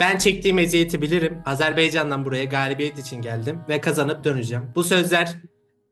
Ben çektiğim eziyeti bilirim. Azerbaycan'dan buraya galibiyet için geldim ve kazanıp döneceğim. Bu sözler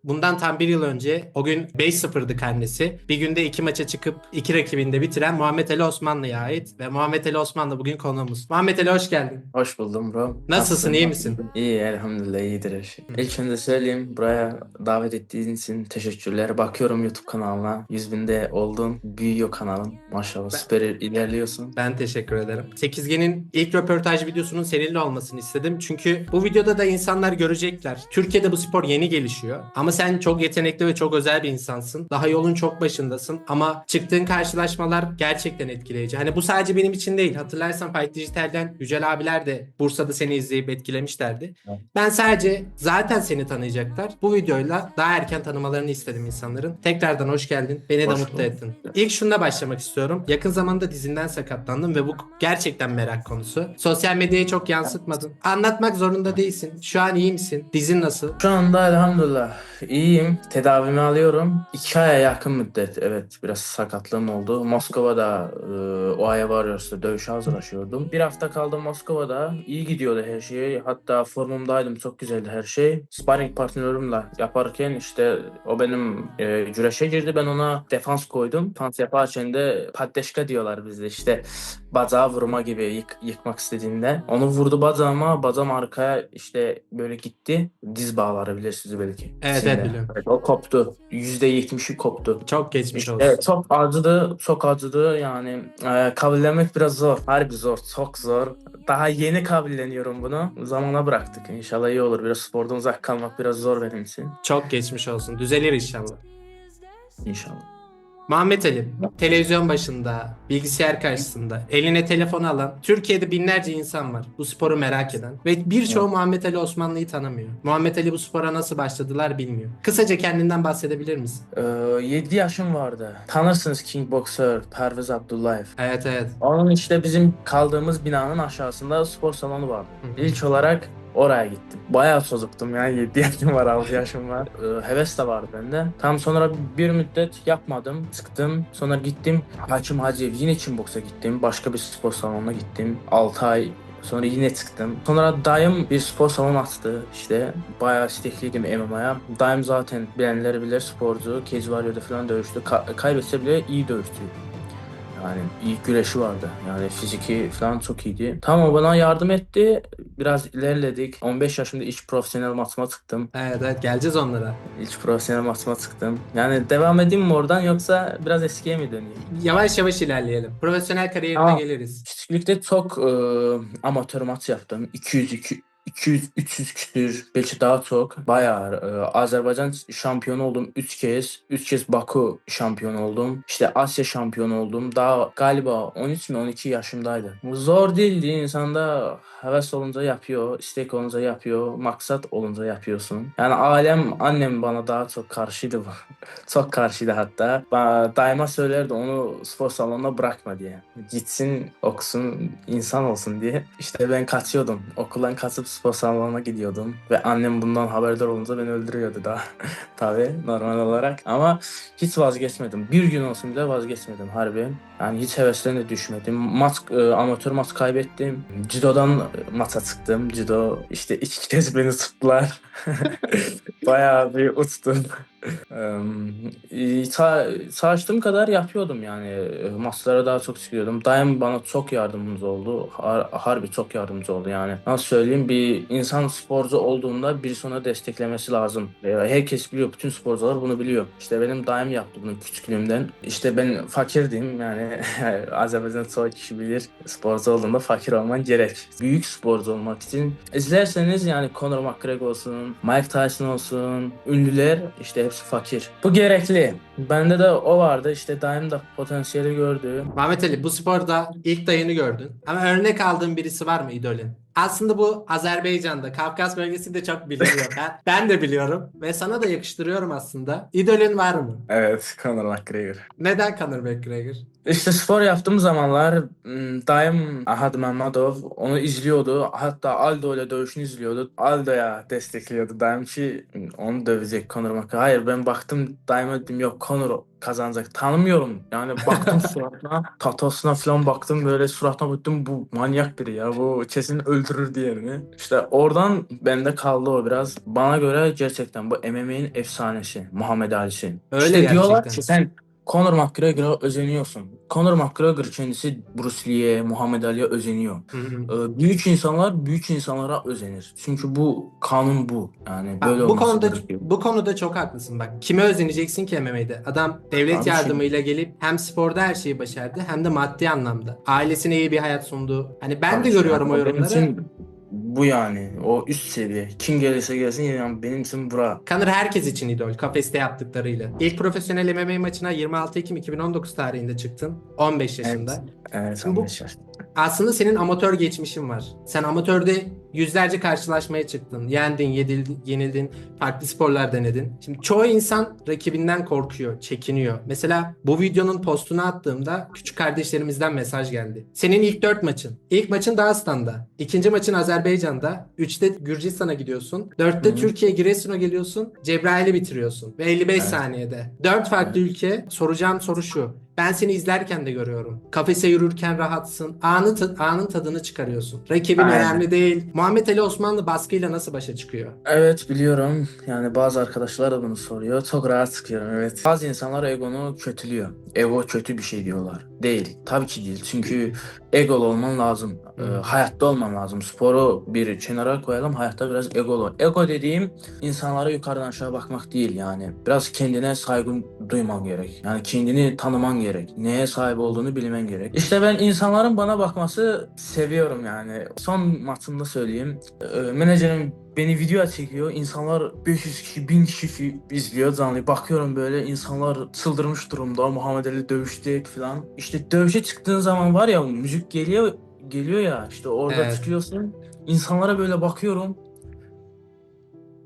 bundan tam bir yıl önce o gün 5-0'dı karnesi. Bir günde iki maça çıkıp iki rakibinde bitiren Muhammed Ali Osmanlı'ya ait ve Muhammed Ali Osmanlı bugün konuğumuz. Muhammed Ali hoş geldin. Hoş buldum bro. Nasılsın, iyi misin? İyi elhamdülillah iyidir her şey. İlk önce söyleyeyim buraya davet ettiğin için teşekkürler. Bakıyorum YouTube kanalına. 100 binde oldun. Büyüyor kanalın. Maşallah süper ilerliyorsun. Ben teşekkür ederim. Sekizge'nin ilk röportaj videosunun seninle olmasını istedim. Çünkü bu videoda da insanlar görecekler. Türkiye'de bu spor yeni gelişiyor. Ama sen çok yetenekli ve çok özel bir insansın. Daha yolun çok başındasın. Ama çıktığın karşılaşmalar gerçekten etkileyici. Hani bu sadece benim için değil. Hatırlarsan Fight Digital'den Yücel abiler de Bursa'da seni izleyip etkilemişlerdi. Evet. Ben sadece zaten seni tanıyacaklar. Bu videoyla daha erken tanımalarını istedim insanların. Tekrardan hoş geldin. Beni de Hoş mutlu bulduk. ettin. İlk şununla başlamak istiyorum. Yakın zamanda dizinden sakatlandım ve bu gerçekten merak konusu. Sosyal medyaya çok yansıtmadın. Anlatmak zorunda değilsin. Şu an iyi misin? Dizin nasıl? Şu anda elhamdülillah iyiyim. Tedavimi alıyorum. İki aya yakın müddet evet biraz sakatlığım oldu. Moskova'da e, o aya varıyorsa dövüşe hazırlaşıyordum. Bir hafta kaldım Moskova'da. İyi gidiyordu her şey. Hatta formumdaydım. Çok güzeldi her şey. Sparring partnerimle yaparken işte o benim e, güreşe girdi. Ben ona defans koydum. Defans yaparken de paddeşka diyorlar bizde işte bacağı vurma gibi yık- yıkmak istediğinde. Onu vurdu bacağıma. Bacağım arkaya işte böyle gitti. Diz bağları bilirsiniz belki. Evet. Evet, biliyorum. Evet, o koptu. %70'i koptu. Çok geçmiş olsun. Evet çok acıdı, çok acıdı yani e, kabullenmek biraz zor, harbi zor, çok zor. Daha yeni kabulleniyorum bunu. Zamana bıraktık. İnşallah iyi olur. Biraz spordan uzak kalmak biraz zor benim için. Çok geçmiş olsun. Düzelir inşallah. İnşallah. Muhammed Ali, televizyon başında, bilgisayar karşısında, eline telefon alan, Türkiye'de binlerce insan var bu sporu merak eden ve birçoğu. Muhammed Ali Osmanlı'yı tanımıyor. Muhammed Ali bu spora nasıl başladılar bilmiyor. Kısaca kendinden bahsedebilir misin? Ee, 7 yaşım vardı. Tanırsınız King Boxer, Pervez Abdullayev. Evet evet. Onun işte bizim kaldığımız binanın aşağısında spor salonu vardı. Hı. İlk olarak oraya gittim. Bayağı çocuktum yani 7 yaşım var 6 yaşım var. Ee, heves de vardı bende. Tam sonra bir müddet yapmadım. Çıktım. Sonra gittim. Hakim Hacıyev yine için boksa gittim. Başka bir spor salonuna gittim. 6 ay Sonra yine çıktım. Sonra dayım bir spor salonu açtı işte. Bayağı istekliydim MMA'ya. Dayım zaten bilenleri bilir sporcu. Cage Warrior'da falan dövüştü. Ka- kaybetse bile iyi dövüştü. Yani iyi güreşi vardı. Yani fiziki falan çok iyiydi. Tamam o bana yardım etti. Biraz ilerledik. 15 yaşımda iç profesyonel maçıma çıktım. Evet evet geleceğiz onlara. İç profesyonel maçıma çıktım. Yani devam edeyim mi oradan yoksa biraz eskiye mi döneyim? Yavaş yavaş ilerleyelim. Profesyonel kariyerine geliriz. Küçüklükte çok e, amatör maç yaptım. 200 200 200 300 küsür belki daha çok. Bayağı e, Azerbaycan şampiyonu oldum 3 kez. 3 kez Baku şampiyonu oldum. İşte Asya şampiyonu oldum. Daha galiba 13 mi 12 yaşımdaydı. Zor değildi. İnsanda heves olunca yapıyor, istek olunca yapıyor, maksat olunca yapıyorsun. Yani ailem, annem bana daha çok karşıydı çok karşıydı hatta. Daima söylerdi onu spor salonuna bırakma diye. Gitsin, okusun, insan olsun diye. İşte ben kaçıyordum. Okuldan kaçıp spor salonuna gidiyordum. Ve annem bundan haberdar olunca beni öldürüyordu daha. Tabii normal olarak. Ama hiç vazgeçmedim. Bir gün olsun bile vazgeçmedim harbi. Yani hiç heveslerine düşmedim. Maç, e, amatör maç kaybettim. Judo'dan e, maça çıktım. Judo işte iki kez beni tuttular. Bayağı bir uçtum. Eee, ça- çalıştığım kadar yapıyordum yani. E, Maçlara daha çok çıkıyordum. Dayım bana çok yardımcı oldu. Har- harbi çok yardımcı oldu yani. Nasıl söyleyeyim bir insan sporcu olduğunda bir sonra desteklemesi lazım. E, Herkes biliyor. Bütün sporcular bunu biliyor. İşte benim dayım yaptı bunu küçüklüğümden. İşte ben fakirdim yani. Azerbaycan'da çoğu kişi bilir. Sporcu olduğunda fakir olman gerek. Büyük sporcu olmak için. İzlerseniz yani Conor McGregor olsun, Mike Tyson olsun, ünlüler işte hepsi fakir. Bu gerekli. Bende de o vardı. İşte dayım da potansiyeli gördü. Muhammed Ali bu sporda ilk dayını gördün. Ama örnek aldığın birisi var mı idolün? Aslında bu Azerbaycan'da, Kafkas bölgesinde çok biliniyor. Ben, ben de biliyorum ve sana da yakıştırıyorum aslında. İdolün var mı? Evet, Conor McGregor. Neden Conor McGregor? İşte spor yaptığım zamanlar ım, dayım Ahad Mammadov onu izliyordu. Hatta Aldo ile dövüşünü izliyordu. Aldo'ya destekliyordu dayım ki onu dövecek Conor McGregor. Hayır ben baktım dayıma dedim yok Conor kazanacak. Tanımıyorum. Yani baktım suratına, tatosuna falan baktım böyle suratına baktım bu manyak biri ya. Bu kesin öldürür diğerini. İşte oradan bende kaldı o biraz. Bana göre gerçekten bu MMA'nin efsanesi. Muhammed Ali'si. Öyle işte diyorlar gerçekten. ki sen Conor McGregor'a özeniyorsun. Conor McGregor kendisi Bruce Lee'ye, Muhammed Ali'ye özeniyor. Hı hı. Ee, büyük insanlar büyük insanlara özenir. Çünkü bu kanun bu. Yani böyle bu olması konuda gerekiyor. bu konuda çok haklısın bak. Kime özeneceksin ki MMA'de? Adam devlet Abi yardımıyla gelip hem sporda her şeyi başardı hem de maddi anlamda. Ailesine iyi bir hayat sundu. Hani ben de Tabii görüyorum o yorumları. için bu yani. O üst seviye. Kim gelirse gelsin yani benim için bura. Kanır herkes için idol kafeste yaptıklarıyla. İlk profesyonel MMA maçına 26 Ekim 2019 tarihinde çıktın. 15 yaşında. Evet, Şimdi bu- 15 yaş. Aslında senin amatör geçmişin var. Sen amatörde yüzlerce karşılaşmaya çıktın. Yendin, yedildin, yenildin, farklı sporlar denedin. Şimdi çoğu insan rakibinden korkuyor, çekiniyor. Mesela bu videonun postunu attığımda küçük kardeşlerimizden mesaj geldi. Senin ilk 4 maçın. İlk maçın Dağıstan'da. ikinci maçın Azerbaycan'da. 3'te Gürcistan'a gidiyorsun. 4'te Hı hı. Türkiye Giresun'a geliyorsun. Cebrail'i bitiriyorsun. Ve 55 Evet. saniyede. 4 farklı ülke. Soracağım soru şu. Ben seni izlerken de görüyorum. Kafese yürürken rahatsın. Anın, ta- anın tadını çıkarıyorsun. Rakibin Aynen. önemli değil. Muhammed Ali Osmanlı baskıyla nasıl başa çıkıyor? Evet biliyorum. Yani bazı arkadaşlar da bunu soruyor. Çok rahat çıkıyorum evet. Bazı insanlar egonu kötülüyor. Ego kötü bir şey diyorlar. Değil. Tabii ki değil. Çünkü egolu olman lazım. Ee, hayatta olman lazım. Sporu bir kenara koyalım. Hayatta biraz egolu. Ego dediğim insanlara yukarıdan aşağı bakmak değil yani. Biraz kendine saygı duyman gerek. Yani kendini tanıman gerek. Neye sahip olduğunu bilmen gerek. İşte ben insanların bana bakması seviyorum yani. Son maçımda söyleyeyim. Ee, menajerim beni video çekiyor. İnsanlar 500 kişi, 1000 kişi izliyor canlı. Bakıyorum böyle insanlar çıldırmış durumda. Muhammed Ali dövüştü falan. İşte dövüşe çıktığın zaman var ya müzik geliyor geliyor ya işte orada Evet. çıkıyorsun. İnsanlara böyle bakıyorum.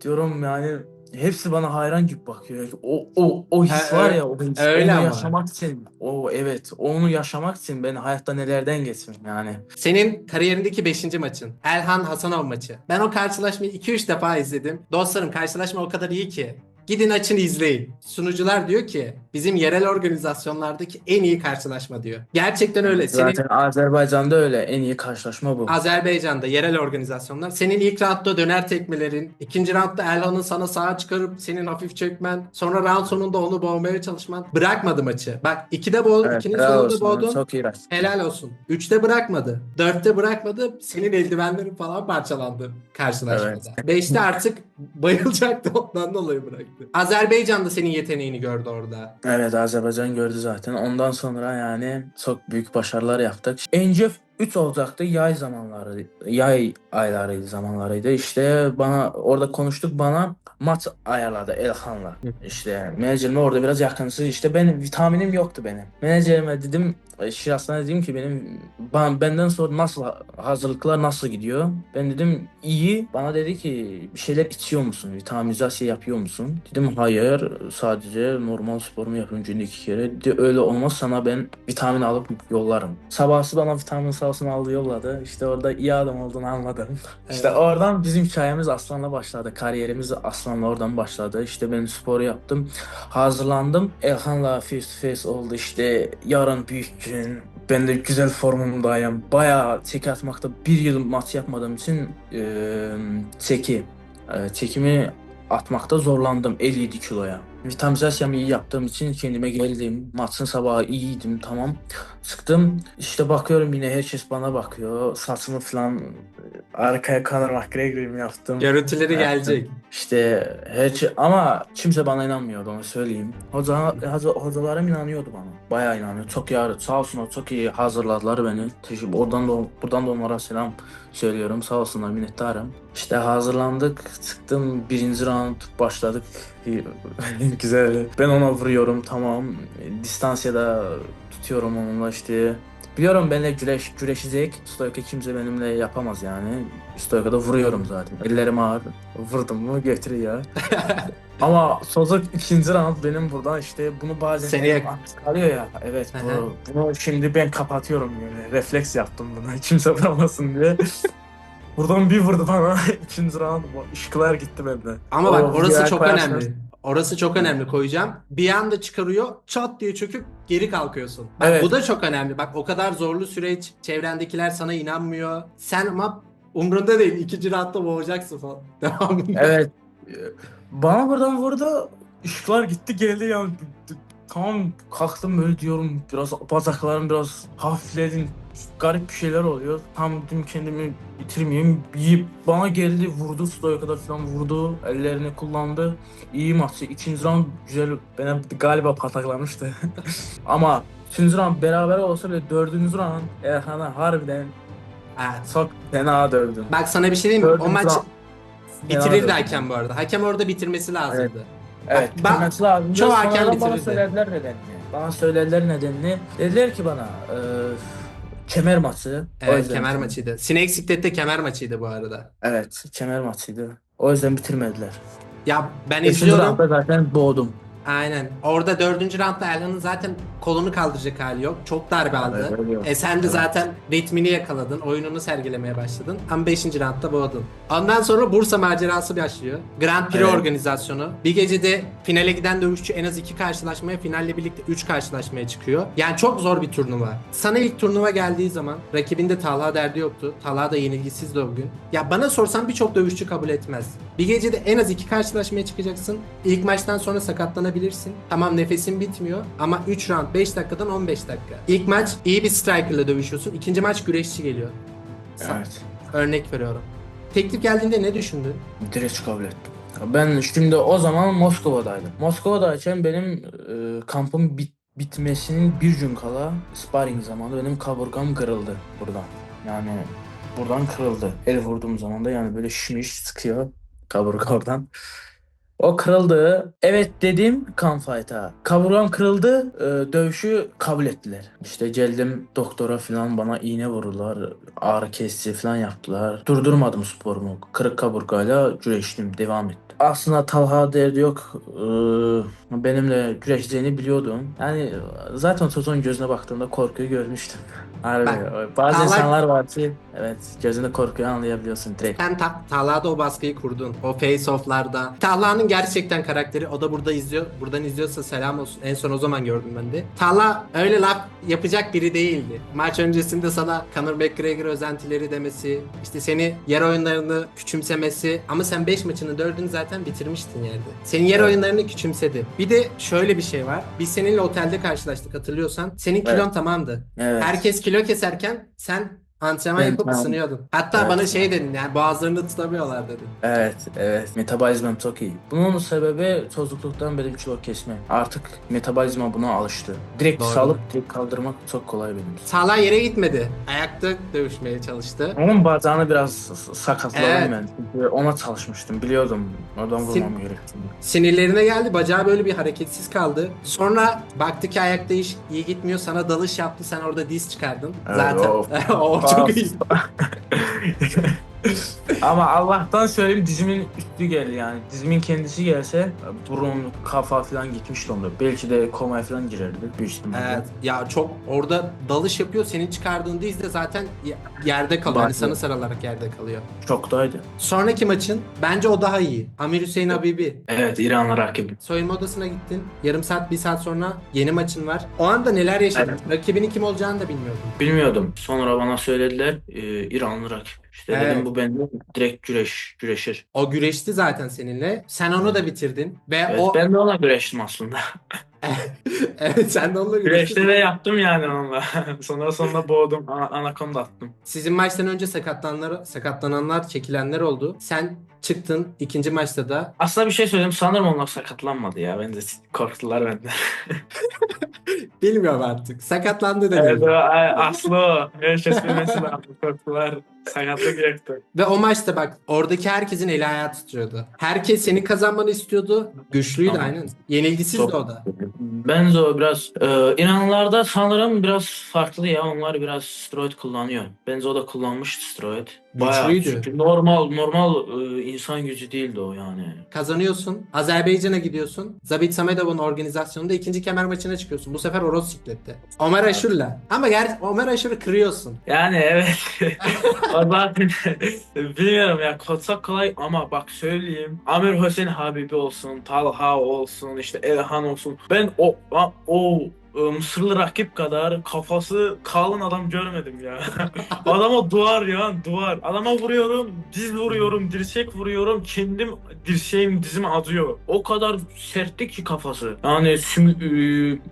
Diyorum yani hepsi bana hayran gibi bakıyor. O o o his Ha, var ya o his, öyle onu ama. yaşamak için. O evet, onu yaşamak için ben hayatta nelerden geçtim yani. Senin kariyerindeki 5. maçın. Elhan Hasanov maçı. Ben o karşılaşmayı 2-3 defa izledim. Dostlarım karşılaşma o kadar iyi ki. Gidin açın izleyin. Sunucular diyor ki bizim yerel organizasyonlardaki en iyi karşılaşma diyor. Gerçekten öyle. Senin Zaten Azerbaycan'da öyle en iyi karşılaşma bu. Azerbaycan'da yerel organizasyonlar. Senin ilk roundda döner tekmelerin, ikinci roundda Elhan'ın sana sağa çıkarıp senin hafif çökmen, sonra round sonunda onu boğmaya çalışman bırakmadı maçı. Bak ikide boğ, Evet, ikinin helal sonunda olsun. boğdun. Çok iyi. Helal olsun. Üçte bırakmadı. Dörtte bırakmadı. Senin eldivenlerin falan parçalandı karşılaşmada. Beşte artık bayılacaktı ondan dolayı bıraktı. Azerbaycan da senin yeteneğini gördü orada. Evet Azerbaycan gördü zaten. Ondan sonra yani çok büyük başarılar yaptık. Önce 3 olacaktı yay zamanları, yay aylarıydı zamanlarıydı. İşte bana orada konuştuk bana maç ayarladı Elhan'la. İşte menajerime orada biraz yakınsız işte benim vitaminim yoktu benim. Menajerime dedim Şiras'tan dedim ki benim ben, benden sonra nasıl hazırlıklar nasıl gidiyor? Ben dedim iyi. Bana dedi ki bir şeyler içiyor musun? Vitaminizasyon yapıyor musun? Dedim hayır. Sadece normal sporumu yapıyorum günde iki kere. Dedi öyle olmaz sana ben vitamin alıp yollarım. Sabahsı bana vitamin sağ olsun aldı yolladı. İşte orada iyi adam olduğunu anladım. İşte oradan bizim hikayemiz Aslan'la başladı. Kariyerimiz Aslan'la oradan başladı. İşte ben spor yaptım. Hazırlandım. Elhan'la face to face oldu işte. Yarın büyük gün. Ben de güzel formumdayım. Bayağı çek atmakta bir yıl maç yapmadığım için eee çeki. eee, çekimi atmakta zorlandım 57 kiloya. Vitamizasyamı iyi yaptığım için kendime geldim. Maçın sabahı iyiydim tamam. Çıktım işte bakıyorum yine herkes bana bakıyor. Saçımı falan e, arkaya Conor McGregor'ımı yaptım. Görüntüleri gelecek. İşte her şey- ama kimse bana inanmıyordu onu söyleyeyim. Hoca, hoca, hocalarım inanıyordu bana. Bayağı inanıyor. Çok iyi sağ olsunlar çok iyi hazırladılar beni. Teşekkür oradan da buradan da onlara selam söylüyorum. Sağ olsunlar minnettarım. İşte hazırlandık. Çıktım birinci round başladık. Güzel. Ben ona vuruyorum tamam. Distansiyada tutuyorum onunla işte. Biliyorum benimle güreş, güreşecek. Stoyka kimse benimle yapamaz yani. Stoyka'da vuruyorum zaten. Ellerim ağır. Vurdum mu getiriyor. Ama Sozuk ikinci round benim buradan işte bunu bazen Seni elim yak- kalıyor ya. Evet bu, bunu şimdi ben kapatıyorum böyle. Refleks yaptım bunu. Kimse vuramasın diye. Buradan bir vurdu bana. ikinci round bu ışıklar gitti bende. Ama O bak orası çok koyarsınız. Orası çok önemli koyacağım. Bir anda çıkarıyor çat diye çöküp geri kalkıyorsun. Bak, Evet. Bu da çok önemli. Bak o kadar zorlu süreç. Çevrendekiler sana inanmıyor. Sen ama umrunda değil. İkinci rahatta boğacaksın falan. Devamında. Evet. Bana buradan vurdu. Işıklar gitti geldi ya. Tamam kalktım böyle diyorum. Biraz bacaklarım biraz hafifledim. Garip bir şeyler oluyor. Tam dedim kendimi bitirmeyeyim. Bir bana geldi vurdu. Stoya kadar falan vurdu. Ellerini kullandı. İyi maçtı. İkinci round güzel. Bana galiba pataklamıştı. Ama üçüncü round beraber olsa bile dördüncü round Erhan'a harbiden Evet. çok fena dövdüm. Bak sana bir şey diyeyim mi? O maç round dövdüm. hakem bu arada. Hakem orada bitirmesi lazımdı. Evet, Ben- bitirmesi lazım. çoğu hakem bana bitirirdi. söylediler nedenini. Bana söylediler nedenini. Dediler ki bana e, kemer maçı. O Evet yüzden kemer bitirdim. maçıydı. Sinek Siklet'te kemer maçıydı bu arada. Evet kemer maçıydı. O yüzden bitirmediler. Ya ben Beşinci izliyorum. roundda zaten boğdum. Aynen. Orada dördüncü roundda Erhan'ın zaten kolunu kaldıracak hali yok. Çok darbe aldı. Evet. E sen de Evet. zaten ritmini yakaladın. Oyununu sergilemeye başladın. Ama 5. roundda boğdun. Ondan sonra Bursa macerası başlıyor. Grand Prix Evet. organizasyonu. Bir gecede finale giden dövüşçü en az 2 karşılaşmaya, finalle birlikte 3 karşılaşmaya çıkıyor. Yani çok zor bir turnuva. Sana ilk turnuva geldiği zaman rakibinde Talha derdi yoktu. Talha da yenilgisizdi o gün. Ya bana sorsan birçok dövüşçü kabul etmez. Bir gecede en az 2 karşılaşmaya çıkacaksın. İlk maçtan sonra sakatlanabilirsin. Tamam nefesin bitmiyor ama 3 round 5 dakikadan 15 dakika. İlk maç iyi bir striker'la dövüşüyorsun. İkinci maç güreşçi geliyor. Evet. Örnek veriyorum. Teklif geldiğinde ne düşündün? Direkt kabul ettim. Ben şimdi o zaman Moskova'daydım. Moskova'dayken benim e, kampın bit, bitmesinin bir gün kala sparring zamanı benim kaburgam kırıldı buradan. Yani buradan kırıldı. El vurduğum zaman da yani böyle şimiş sıkıyor kaburga oradan. O kırıldı. Evet dedim kan fight'a. Kaburgam kırıldı. e, dövüşü kabul ettiler. İşte geldim doktora falan bana iğne vurdular. Ağrı kesici falan yaptılar. Durdurmadım sporumu. Kırık kaburgayla güreştim. Devam ettim. Aslında Talha derdi yok. e, benimle güreşeceğini biliyordum. Yani zaten Toto'nun gözüne baktığımda korkuyu görmüştüm. Harbi. Bak, Bazı Talha- insanlar var ki evet gözünde korkuyu anlayabiliyorsun direkt. Sen ta- Talha'da o baskıyı kurdun. O face-off'larda. Talha'nın gerçekten karakteri. O da burada izliyor. Buradan izliyorsa selam olsun. En son o zaman gördüm ben de. Talha öyle laf yapacak biri değildi. Maç öncesinde sana Conor McGregor özentileri demesi, işte seni yer oyunlarını küçümsemesi ama sen 5 maçını 4'ünü zaten bitirmiştin yerde. Senin yer Evet. oyunlarını küçümsedi. Bir de şöyle bir şey var. Biz seninle otelde karşılaştık hatırlıyorsan. Senin kilon Evet. tamamdı. Evet. Herkes kilo keserken sen antrenman Ben yapıp tamam. ısınıyordun. Hatta Evet. bana şey dedin yani boğazlarını tutamıyorlar dedin. Evet, evet. Metabolizmam çok iyi. Bunun sebebi çocukluktan benim kilo kesmem. Artık metabolizma buna alıştı. Direkt Doğru. salıp direkt kaldırmak çok kolay benim. için. Sağlam yere gitmedi. Ayakta dövüşmeye çalıştı. Onun bacağını biraz s- sakatladım Evet. ben. Çünkü ona çalışmıştım. Biliyordum oradan Sin- vurmam gerektiğini. Sinirlerine geldi. Bacağı böyle bir hareketsiz kaldı. Sonra baktı ki ayakta iş iyi gitmiyor. Sana dalış yaptı. Sen orada diz çıkardın. Evet, Zaten of. o çok Of. Ama Allah'tan söyleyeyim dizimin üstü geldi yani. Dizimin kendisi gelse burun, kafa falan gitmişti onda. Belki de komaya falan girerdi büyük ihtimalle. Evet. Ya çok orada dalış yapıyor. Senin çıkardığın diz de zaten yerde kalıyor. Yani Bak- sana sarılarak yerde kalıyor. Çoktaydı. Sonraki maçın bence o daha iyi. Amir Hüseyin Habibi. Evet İranlı rakibi. Soyunma odasına gittin. Yarım saat, bir saat sonra yeni maçın var. O anda neler yaşadın? Rakibinin kim olacağını da bilmiyordun. Bilmiyordum. Sonra bana söylediler e, İranlı rakip. İşte Evet. dedim bu bende direkt güreş, güreşir. O güreşti zaten seninle. Sen onu da bitirdin. Ve Evet, o ben de ona güreştim aslında. evet sen de onunla Güreşte de yaptım yani onunla. sonra sonra boğdum. Ana, anakonda attım. Sizin maçtan önce sakatlananlar, sakatlananlar, çekilenler oldu. Sen çıktın ikinci maçta da. Aslında bir şey söyleyeyim. Sanırım onlar sakatlanmadı ya. Bence korktular benden. Bilmiyorum artık. Sakatlandı Evet, dedin. o, a- aslı o. Herkes bilmesi lazım. Korktular. Sakatlık yoktu. Ve o maçta bak oradaki herkesin eli ayağı tutuyordu. Herkes senin kazanmanı istiyordu. Güçlüydü Tamam. aynen. Yenilgisizdi Çok- o da. Bence o biraz e, İranlılarda sanırım biraz farklı ya. Onlar biraz steroid kullanıyor. Bence o da kullanmıştı steroid. Bayağı Güçlüydü. çünkü normal normal e, insan gücü değildi o yani. Kazanıyorsun. Azerbaycan'a gidiyorsun. Zabit Samedov'un organizasyonunda ikinci kemer maçına çıkıyorsun. Bu sefer Oros siklette. Ömer Aşur'la. Ama ger Ömer Aşur'u kırıyorsun. Yani evet. zaten bilmiyorum ya çok kolay ama bak söyleyeyim. Amir Hüseyin Habibi olsun, Talha olsun, işte Elhan olsun. Ben o o, Mısırlı rakip kadar kafası kalın adam görmedim ya. Adama duvar ya duvar. Adama vuruyorum, diz vuruyorum, dirsek vuruyorum. Kendim dirseğim dizim acıyor. O kadar sertti ki kafası. Yani sümü, e,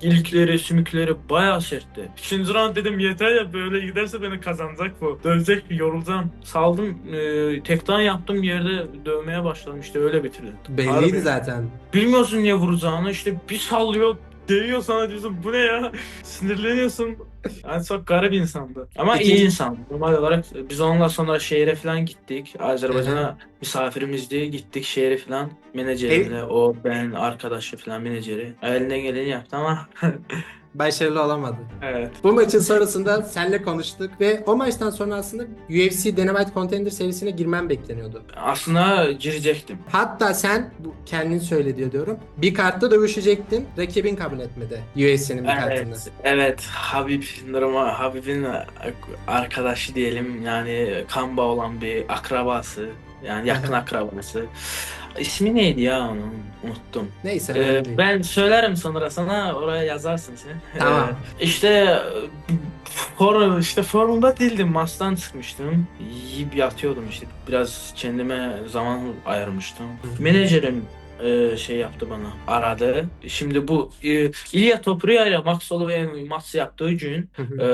ilikleri, sümükleri bayağı sertti. İkinci round dedim yeter ya böyle giderse beni kazanacak bu. Dövecek yorulacağım. Saldım e, tekten yaptım yerde dövmeye başladım işte öyle bitirdim. Belliydi Harbi. zaten. Bilmiyorsun niye vuracağını işte bir sallıyor değiyor sana diyorsun bu ne ya sinirleniyorsun. Yani çok garip insandı. Ama iyi İkinci- insan. Normal olarak biz onunla sonra şehre falan gittik. Azerbaycan'a misafirimizdi. Gittik şehre falan. Menajerimle o ben arkadaşı falan menajeri. Elinden geleni yaptı ama Başarılı olamadı. evet. Bu maçın sonrasında senle konuştuk ve o maçtan sonra aslında UFC Dynamite Contender serisine girmen bekleniyordu. Aslında girecektim. Hatta sen bu kendin söyle diyor diyorum. Bir kartta dövüşecektin. Rakibin kabul etmedi. UFC'nin bir kartını. Evet, evet. Habib, normal Habib'in arkadaşı diyelim yani kan bağı olan bir akrabası. Yani yakın akrabası. İsmi neydi ya onun? Unuttum. Neyse. Ee, önemli değil. ben söylerim sonra sana oraya yazarsın sen. Tamam. Ee, işte forum işte forumda değildim maçtan çıkmıştım. Yiyip yatıyordum işte biraz kendime zaman ayırmıştım. Menajerim e, şey yaptı bana aradı. Şimdi bu e, İlya Topuria ile Max Holloway'in maç yaptığı gün e,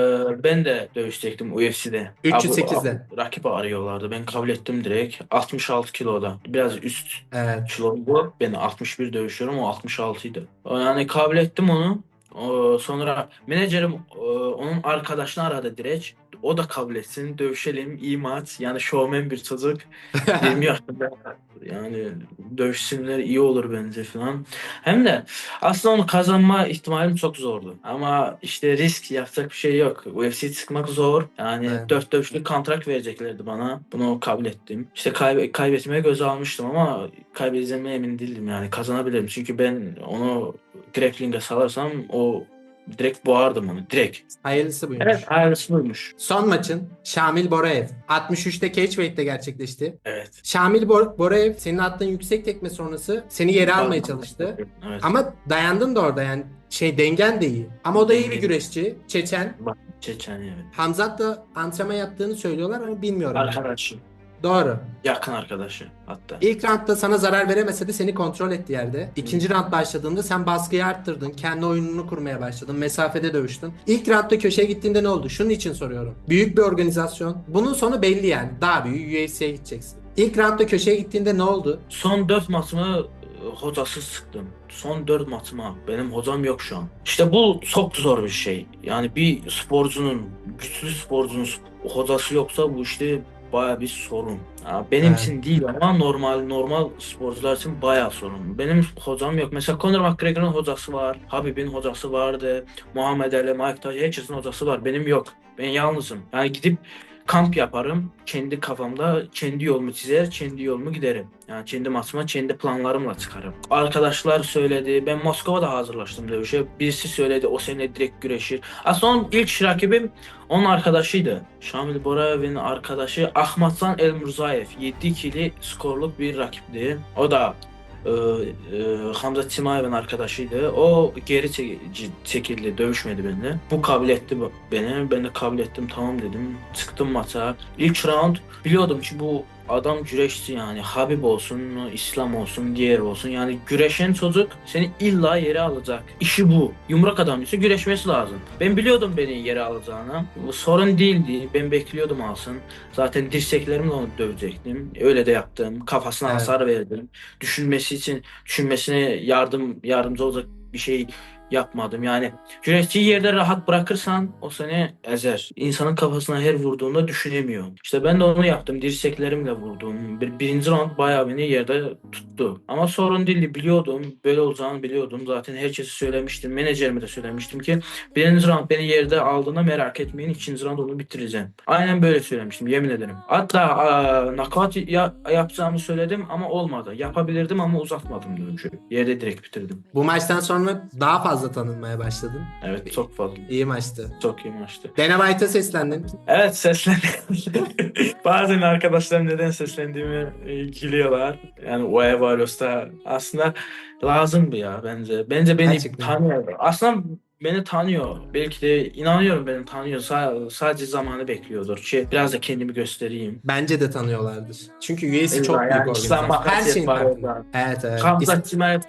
ben de dövüşecektim UFC'de. 308'de. Abi, rakip arıyorlardı. Ben kabul ettim direkt. 66 kiloda. Biraz üst evet. kiloydu. Ben 61 dövüşüyorum. O 66 idi. Yani kabul ettim onu. O, sonra menajerim e, onun arkadaşını aradı direkt. O da kabul etsin. Dövüşelim. iyi maç. Yani showman bir çocuk. 20 yaşında. Yani dövüşsünler iyi olur bence falan. Hem de aslında onu kazanma ihtimalim çok zordu. Ama işte risk yapacak bir şey yok. UFC çıkmak zor. Yani Evet. 4 dövüşlük kontrat vereceklerdi bana. Bunu kabul ettim. İşte kaybe- kaybetmeye göze almıştım ama kaybedeceğime emin değildim yani. Kazanabilirim. Çünkü ben onu grappling'e salarsam o direkt boğardım onu. Direkt. Hayırlısı buymuş. Evet hayırlısı buymuş. Son maçın Şamil Boraev. 63'te Cageweight'te gerçekleşti. Evet. Şamil Bor- Boraev senin attığın yüksek tekme sonrası seni yere almaya çalıştı. Evet. Ama dayandın da orada yani şey dengen de iyi. Ama o da iyi bir güreşçi. Çeçen. Çeçen evet. Hamzat da antrenman yaptığını söylüyorlar ama bilmiyorum. Arkadaşım. Doğru. Yakın arkadaşı hatta. İlk roundda sana zarar veremese de seni kontrol etti yerde. İkinci round başladığında sen baskıyı arttırdın. Kendi oyununu kurmaya başladın. Mesafede dövüştün. İlk roundda köşeye gittiğinde ne oldu? Şunun için soruyorum. Büyük bir organizasyon. Bunun sonu belli yani. Daha büyük UFC'ye gideceksin. İlk roundda köşeye gittiğinde ne oldu? Son 4 maçımı e, hocasız sıktım. Son 4 maçıma. Benim hocam yok şu an. İşte bu çok zor bir şey. Yani bir sporcunun, güçlü sporcunun hocası yoksa bu işte baya bir sorun. Ya benim Evet. için değil ama normal normal sporcular için baya sorun. Benim hocam yok. Mesela Conor McGregor'ın hocası var. Habib'in hocası vardı. Muhammed Ali, Mike Tyson herkesin hocası var. Benim yok. Ben yalnızım. Yani gidip kamp yaparım. Kendi kafamda kendi yolumu çizer, kendi yolumu giderim. Yani kendi maçıma, kendi planlarımla çıkarım. Arkadaşlar söyledi. Ben Moskova'da hazırlaştım dövüşe. Birisi söyledi o seninle direkt güreşir. Aslında onun ilk rakibim onun arkadaşıydı. Şamil Borayev'in arkadaşı Ahmatsan El Murzayev. 7 kili skorluk bir rakipti. O da e, e, Hamza Timayev'in arkadaşıydı. O geri çek- çekildi, dövüşmedi benimle. Bu kabul etti beni. Ben de kabul ettim, tamam dedim. Çıktım maça. İlk round biliyordum ki bu adam güreşçi yani. Habib olsun, İslam olsun, diğer olsun. Yani güreşen çocuk seni illa yere alacak. İşi bu. Yumruk adam ise güreşmesi lazım. Ben biliyordum beni yere alacağını. Bu sorun değildi. Ben bekliyordum alsın. Zaten dirseklerimle onu dövecektim. Öyle de yaptım. Kafasına Evet. hasar verdim. Düşünmesi için, düşünmesine yardım yardımcı olacak bir şey yapmadım. Yani güreşçiyi yerde rahat bırakırsan o seni ezer. İnsanın kafasına her vurduğunda düşünemiyor. İşte ben de onu yaptım. Dirseklerimle vurdum. Bir, birinci round bayağı beni yerde tuttu. Ama sorun değil biliyordum. Böyle olacağını biliyordum. Zaten herkese söylemiştim. Menajerime de söylemiştim ki birinci round beni yerde aldığında merak etmeyin. ikinci round onu bitireceğim. Aynen böyle söylemiştim. Yemin ederim. Hatta aa, knockout ya- yapacağımı söyledim ama olmadı. Yapabilirdim ama uzatmadım dövüşü. Yerde direkt bitirdim. Bu maçtan sonra daha fazla tanınmaya başladın. Evet çok fazla. İyi maçtı. Çok iyi maçtı. Dana White'a seslendin. Evet seslendim. Bazen arkadaşlarım neden seslendiğimi e, gülüyorlar. Yani Varos'ta aslında lazımdı ya bence. Bence beni tanıyor. Aslında beni tanıyor. Belki de inanıyorum beni tanıyor. Sa- sadece zamanı bekliyordur ki biraz da kendimi göstereyim. Bence de tanıyorlardır. Çünkü üyesi Evet, çok yani büyük İslam organizasyon. Her Makasiyet şeyin var farkında. orada. Evet evet. Hamza İs- Timer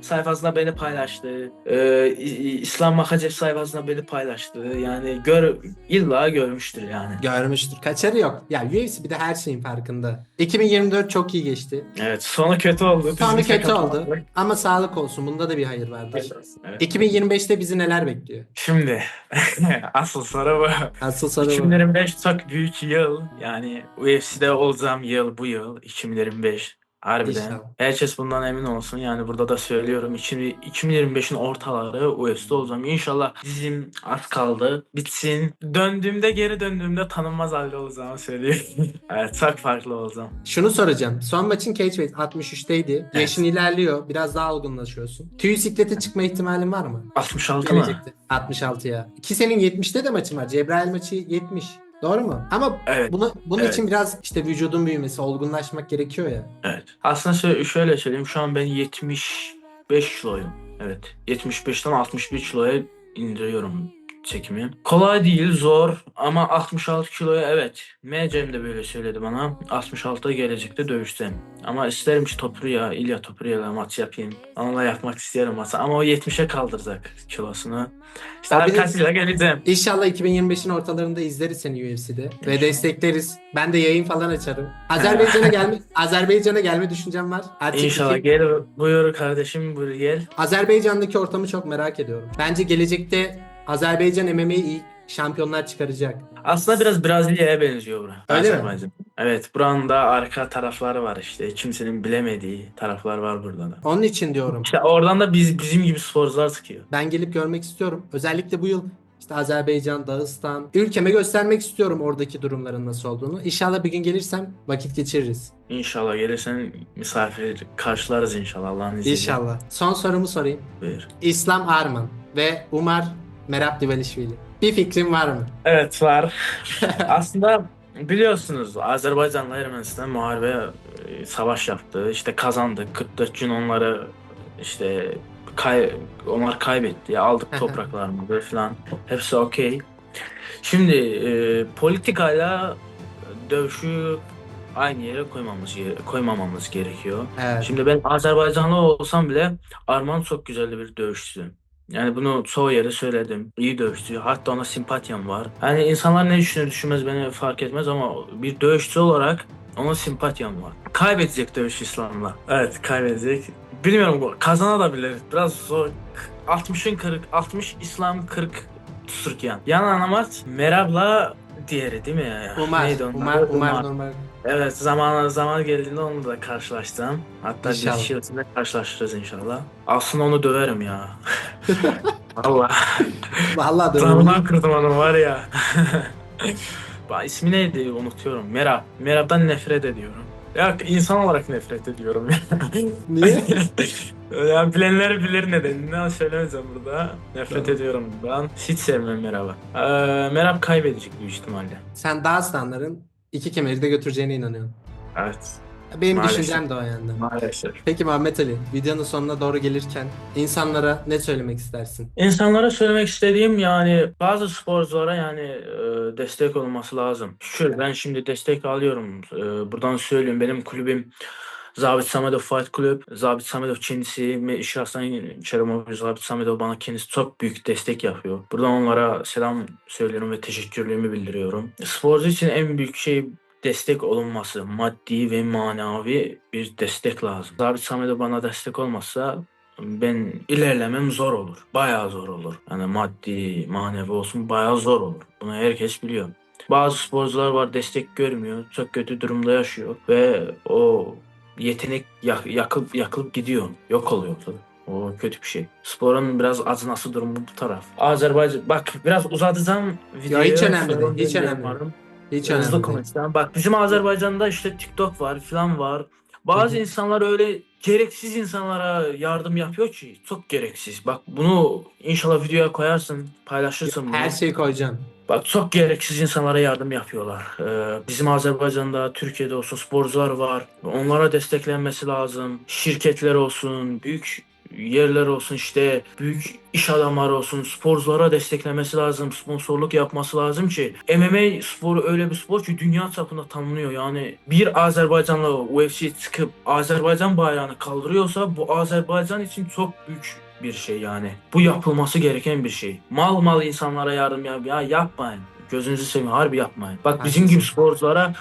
sayfasında beni paylaştı. Ee, İ- İ- İslam Makacev sayfasında beni paylaştı. Yani gör illa görmüştür yani. Görmüştür. Kaçarı yok. Ya UFC bir de her şeyin farkında. 2024 çok iyi geçti. Evet sonu kötü oldu. Bizim kötü oldu. Ama sağlık olsun. Bunda da bir hayır vardır. Evet. 2025'te bizi neler bekliyor? Şimdi asıl soru bu. Asıl soru bu. 2025 çok büyük yıl. Yani UFC'de olacağım yıl bu yıl 2025. Harbiden. İnşallah. Herkes bundan emin olsun. Yani burada da söylüyorum. 2000 2025'in ortaları UFC'de olacağım. İnşallah dizim az kaldı. Bitsin. Döndüğümde geri döndüğümde tanınmaz halde olacağımı söylüyorum. evet çok farklı olacağım. Şunu soracağım. Son maçın cage weight 63'teydi. Yaşın ilerliyor. Biraz daha olgunlaşıyorsun. Tüy siklete çıkma ihtimalin var mı? 66 mı? Gelecekte. 66'ya. Ki senin 70'te de maçın var. Cebrail maçı 70. Doğru mu? Ama Evet. bunu bunun Evet. için biraz işte vücudun büyümesi, olgunlaşmak gerekiyor ya. Evet. Aslında şöyle, şöyle söyleyeyim. Şu an ben 75 kiloyum. Evet. 75'ten 61 kiloya indiriyorum çekimi. Kolay değil, zor ama 66 kiloya evet. Mecem de böyle söyledi bana. 66'da gelecekte dövüşsem. Ama isterim ki Topruya, İlya Topruya'yla maç yapayım. Onunla yapmak isterim maçı. Ama o 70'e kaldıracak kilosunu. İşte arkasıyla geleceğim. İnşallah 2025'in ortalarında izleriz seni UFC'de ve destekleriz. Ben de yayın falan açarım. Azerbaycan'a gelme Azerbaycan'a gelme düşüncem var. Artık İnşallah gel buyur kardeşim buyur gel. Azerbaycan'daki ortamı çok merak ediyorum. Bence gelecekte Azerbaycan MMA'yi iyi şampiyonlar çıkaracak. Aslında biraz Brezilya'ya benziyor bura. Öyle mi? Evet buranın da arka tarafları var işte. Kimsenin bilemediği taraflar var burada da. Onun için diyorum. İşte oradan da biz bizim gibi sporcular çıkıyor. Ben gelip görmek istiyorum. Özellikle bu yıl işte Azerbaycan, Dağıstan ülkeme göstermek istiyorum oradaki durumların nasıl olduğunu. İnşallah bir gün gelirsem vakit geçiririz. İnşallah gelirsen misafir karşılarız inşallah Allah'ın izniyle. İnşallah. Son sorumu sorayım. Buyur. İslam Arman ve Umar Merab Divelişvili. Bir fikrin var mı? Evet var. Aslında biliyorsunuz Azerbaycan'la Ermenistan muharebe e, savaş yaptı. İşte kazandı. 44 gün onları işte kay onlar kaybetti. Aldık topraklarımızı falan. Hepsi okey. Şimdi e, politikayla dövüşü aynı yere koymamız gere- koymamamız gerekiyor. Evet. Şimdi ben Azerbaycanlı olsam bile Arman çok güzel bir dövüşçü. Yani bunu çoğu yere söyledim. İyi dövüşçü. Hatta ona simpatiyam var. Yani insanlar ne düşünür düşünmez beni fark etmez ama bir dövüşçü olarak ona simpatiyam var. Kaybedecek dövüş İslam'la. Evet kaybedecek. Bilmiyorum bu kazanabilir. Biraz zor. 60'ın 40, 60 İslam 40 Türkiye. Yan anamat Merab'la diğeri değil mi ya? Umar, Neydi onun Umar, adı? Umar, Umar. Evet zaman zaman geldiğinde onu da karşılaştım. Hatta İnşallah. bir şiirinde karşılaşırız inşallah. Aslında onu döverim ya. Valla. Vallahi doğru. Zamana kırdım onu var ya. Ba- İsmi neydi unutuyorum. Merab. Merab'dan nefret ediyorum. Ya insan olarak nefret ediyorum. Niye? ya bilenler bilir nedenini söylemeyeceğim burada. Nefret ediyorum bundan. Hiç sevmem Merab'ı. Ee, Merab kaybedecek büyük ihtimalle. Sen Dağıstanların iki kemeri de götüreceğine inanıyorsun. Evet. Benim Maalesef. düşüncem de o yönde. Maalesef. Peki Muhammed Ali, videonun sonuna doğru gelirken insanlara ne söylemek istersin? İnsanlara söylemek istediğim yani bazı sporculara yani e, destek olması lazım. Şöyle ben şimdi destek alıyorum. E, buradan söyleyeyim benim kulübüm Zabit Samedov Fight Club. Zabit Samedov kendisi şahsen Çeremov Zabit Samedov bana kendisi çok büyük destek yapıyor. Buradan onlara selam söylüyorum ve teşekkürlerimi bildiriyorum. Sporcu için en büyük şey destek olunması. Maddi ve manevi bir destek lazım. Zabit Samedov bana destek olmazsa ben ilerlemem zor olur. Bayağı zor olur. Yani maddi, manevi olsun bayağı zor olur. Bunu herkes biliyor. Bazı sporcular var destek görmüyor. Çok kötü durumda yaşıyor ve o yetenek yak- yakıp yakılıp gidiyor. Yok oluyor tabii. O kötü bir şey. Sporun biraz acınası durumu bu taraf. Azerbaycan bak biraz uzatacağım videoyu. hiç önemli değil, hiç önemli yaparım. Hiç Hızlı önemli konuşacağım. Bak bizim Azerbaycan'da işte TikTok var falan var. Bazı insanlar öyle gereksiz insanlara yardım yapıyor ki çok gereksiz. Bak bunu inşallah videoya koyarsın, paylaşırsın bunu. Her şeyi koyacağım. Bak çok gereksiz insanlara yardım yapıyorlar. Ee, bizim Azerbaycan'da, Türkiye'de olsun sporcular var. Onlara desteklenmesi lazım. Şirketler olsun, büyük yerler olsun işte büyük iş adamları olsun sporculara desteklemesi lazım sponsorluk yapması lazım ki MMA sporu öyle bir spor ki dünya çapında tanınıyor yani bir Azerbaycanlı UFC çıkıp Azerbaycan bayrağını kaldırıyorsa bu Azerbaycan için çok büyük bir şey yani. Bu yapılması gereken bir şey. Mal mal insanlara yardım yap ya yapmayın. Gözünüzü seveyim harbi yapmayın. Bak bizim gibi sporculara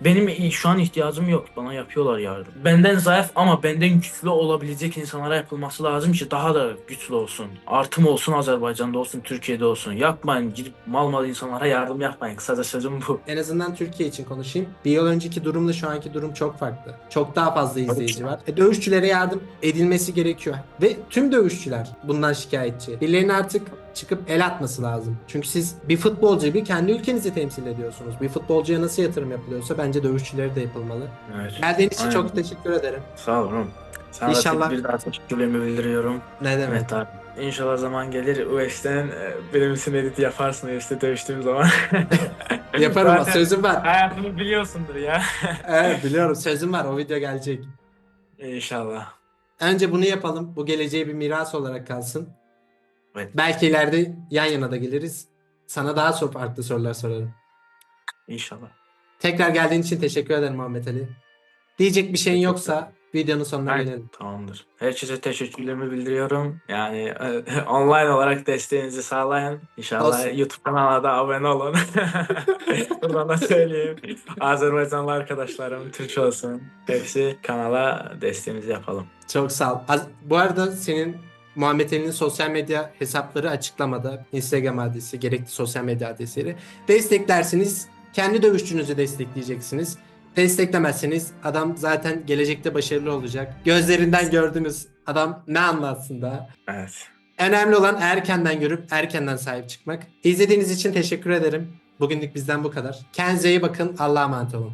benim şu an ihtiyacım yok. Bana yapıyorlar yardım. Benden zayıf ama benden güçlü olabilecek insanlara yapılması lazım ki daha da güçlü olsun. Artım olsun Azerbaycan'da olsun, Türkiye'de olsun. Yapmayın. Gidip mal mal insanlara yardım yapmayın. Kısaca sözüm bu. En azından Türkiye için konuşayım. Bir yıl önceki durumla şu anki durum çok farklı. Çok daha fazla izleyici var. E, dövüşçülere yardım edilmesi gerekiyor. Ve tüm dövüşçüler bundan şikayetçi. Birilerinin artık çıkıp el atması lazım. Çünkü siz bir futbolcu gibi kendi ülkenizi temsil ediyorsunuz. Bir futbolcuya nasıl yatırım yapılıyorsa bence dövüşçülere de yapılmalı. Evet. Geldiğin için Aynen. çok teşekkür ederim. Sağ olun. Sana İnşallah- bir daha teşekkürlerimi bildiriyorum. Ne demek? Evet abi. İnşallah zaman gelir UFC'den e, benim için edit yaparsın UFC'de dövüştüğüm zaman. Yaparım Zaten sözüm var. Hayatımı biliyorsundur ya. Evet biliyorum sözüm var. O video gelecek. İnşallah. Önce bunu yapalım. Bu geleceğe bir miras olarak kalsın. Evet. Belki ileride yan yana da geliriz. Sana daha çok farklı sorular sorarım. İnşallah. Tekrar geldiğin için teşekkür ederim Muhammed Ali. Diyecek bir şeyin yoksa videonun sonuna Aynen. gelelim. Tamamdır. Herkese teşekkürlerimi bildiriyorum. Yani e, online olarak desteğinizi sağlayın. İnşallah Olsun. YouTube kanalına da abone olun. Buradan da söyleyeyim. Azerbaycanlı arkadaşlarım, Türk olsun. Hepsi kanala desteğimizi yapalım. Çok sağ ol. Az- Bu arada senin Muhammed Ali'nin sosyal medya hesapları açıklamada. Instagram adresi, gerekli sosyal medya adresleri. Desteklersiniz. Kendi dövüşçünüzü destekleyeceksiniz. Desteklemezseniz adam zaten gelecekte başarılı olacak. Gözlerinden gördünüz. Adam ne anlatsın daha. Evet. Önemli olan erkenden görüp erkenden sahip çıkmak. İzlediğiniz için teşekkür ederim. Bugünlük bizden bu kadar. Kendinize iyi bakın. Allah'a emanet olun.